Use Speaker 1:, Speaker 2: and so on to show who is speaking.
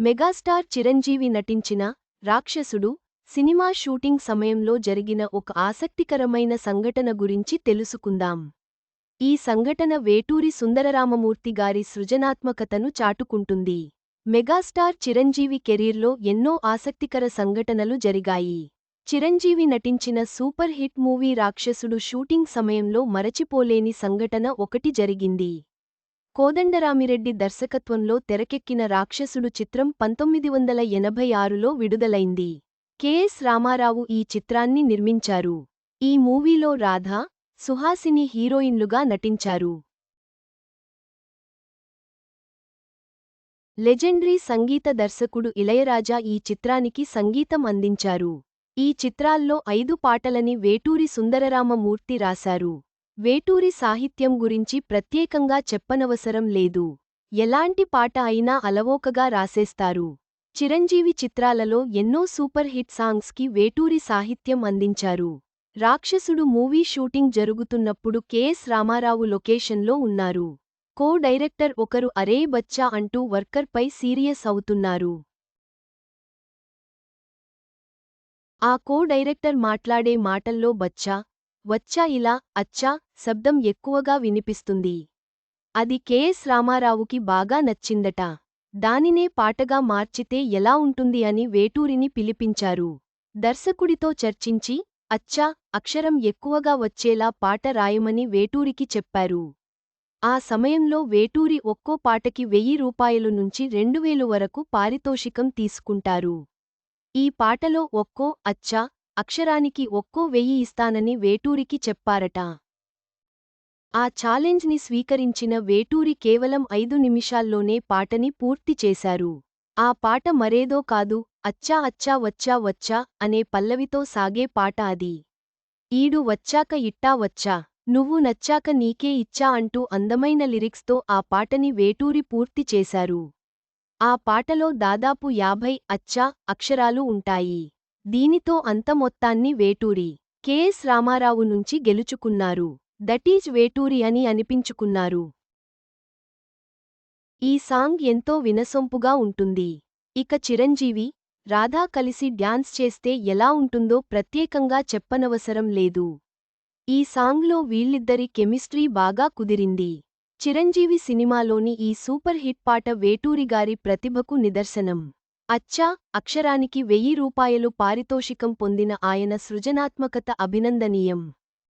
Speaker 1: Megastar Chiranjeevi నటించిన రాక్షసుడు cinema shooting సమయంలో జరిగిన ఒక ఆసక్తికరమైన సంఘటన గురించి తెలుసుకుందాం. ఈ సంఘటన వేటూరి సుందరరామమూర్తి గారి సృజనాత్మకతను చాటుకుంటుంది. మెగాస్టార్ చిరంజీవి కెరీర్లో ఎన్నో ఆసక్తికర సంఘటనలు జరిగాయి. చిరంజీవి నటించిన super hit movie Rakshasudu shooting సమయంలో మరచిపోలేని సంఘటన ఒకటి జరిగింది. కోదండరామిరెడ్డి దర్శకత్వంలో తెరకెక్కిన రాక్షసుడు చిత్రం పంతొమ్మిది వందల ఎనభై ఆరులో విడుదలైంది. కెఎస్ రామారావు ఈ చిత్రాన్ని నిర్మించారు. ఈ మూవీలో రాధా సుహాసిని హీరోయిన్లుగా నటించారు. లెజెండరీ సంగీత దర్శకుడు ఇళయరాజా ఈ చిత్రానికి సంగీతం అందించారు. ఈ చిత్రాల్లో ఐదు పాటలని వేటూరి సుందరరామమూర్తి రాశారు. వేటూరి సాహిత్యం గురించి ప్రత్యేకంగా చెప్పనవసరం లేదు. ఎలాంటి పాట అయినా అలవోకగా రాసేస్తారు. చిరంజీవి చిత్రాలలో ఎన్నో సూపర్ హిట్ సాంగ్స్కి వేటూరి సాహిత్యం అందించారు. రాక్షసుడు మూవీ షూటింగ్ జరుగుతున్నప్పుడు కెఎస్ రామారావు లొకేషన్లో ఉన్నారు. కో డైరెక్టర్ ఒకరు అరే బచ్చా అంటూ వర్కర్పై సీరియస్ అవుతున్నారు. ఆ కో డైరెక్టర్ మాట్లాడే మాటల్లో బచ్చా వచ్చా ఇలా అచ్చా శబ్దం ఎక్కువగా వినిపిస్తుంది. అది కెఎస్ రామారావుకి బాగా నచ్చిందట. దానినే పాటగా మార్చితే ఎలా ఉంటుంది అని వేటూరిని పిలిపించారు. దర్శకుడితో చర్చించి అచ్చా అక్షరం ఎక్కువగా వచ్చేలా పాట రాయమని వేటూరికి చెప్పారు. ఆ సమయంలో వేటూరి ఒక్కో పాటకి వెయ్యి రూపాయలు నుంచి రెండువేలు వరకు పారితోషికం తీసుకుంటారు. ఈ పాటలో ఒక్కో అచ్చా అక్షరానికి ఒక్కో వెయ్యి ఇస్తానని వేటూరికి చెప్పారట. ఆ ఛాలెంజ్ని స్వీకరించిన వేటూరి కేవలం ఐదు నిమిషాల్లోనే పాటని పూర్తి చేశారు. ఆ పాట మరేదో కాదు అచ్చా అచ్చా వచ్చా వచ్చా అనే పల్లవితో సాగే పాట అది. ఈడు వచ్చాక ఇట్టా వచ్చా నువ్వు నచ్చాక నీకే ఇచ్చా అంటూ అందమైన లిరిక్స్తో ఆ పాటని వేటూరి పూర్తి చేశారు. ఆ పాటలో దాదాపు యాభై అచ్చా అక్షరాలు ఉంటాయి. దీనితో అంత మొత్తాన్ని వేటూరి కెఎస్ రామారావు నుంచి గెలుచుకున్నారు. దటీజ్ వేటూరి అని అనిపించుకున్నారు. ఈ సాంగ్ ఎంతో వినసొంపుగా ఉంటుంది. ఇక చిరంజీవి రాధా కలిసి డ్యాన్స్ చేస్తే ఎలా ఉంటుందో ప్రత్యేకంగా చెప్పనవసరం లేదు. ఈ సాంగ్లో వీళ్ళిద్దరి కెమిస్ట్రీ బాగా కుదిరింది. చిరంజీవి సినిమాలోని ఈ సూపర్ హిట్ పాట వేటూరిగారి ప్రతిభకు నిదర్శనం. అచ్చా అక్షరానికి వెయ్యి రూపాయలు పారితోషికం పొందిన ఆయన సృజనాత్మకత అభినందనీయం.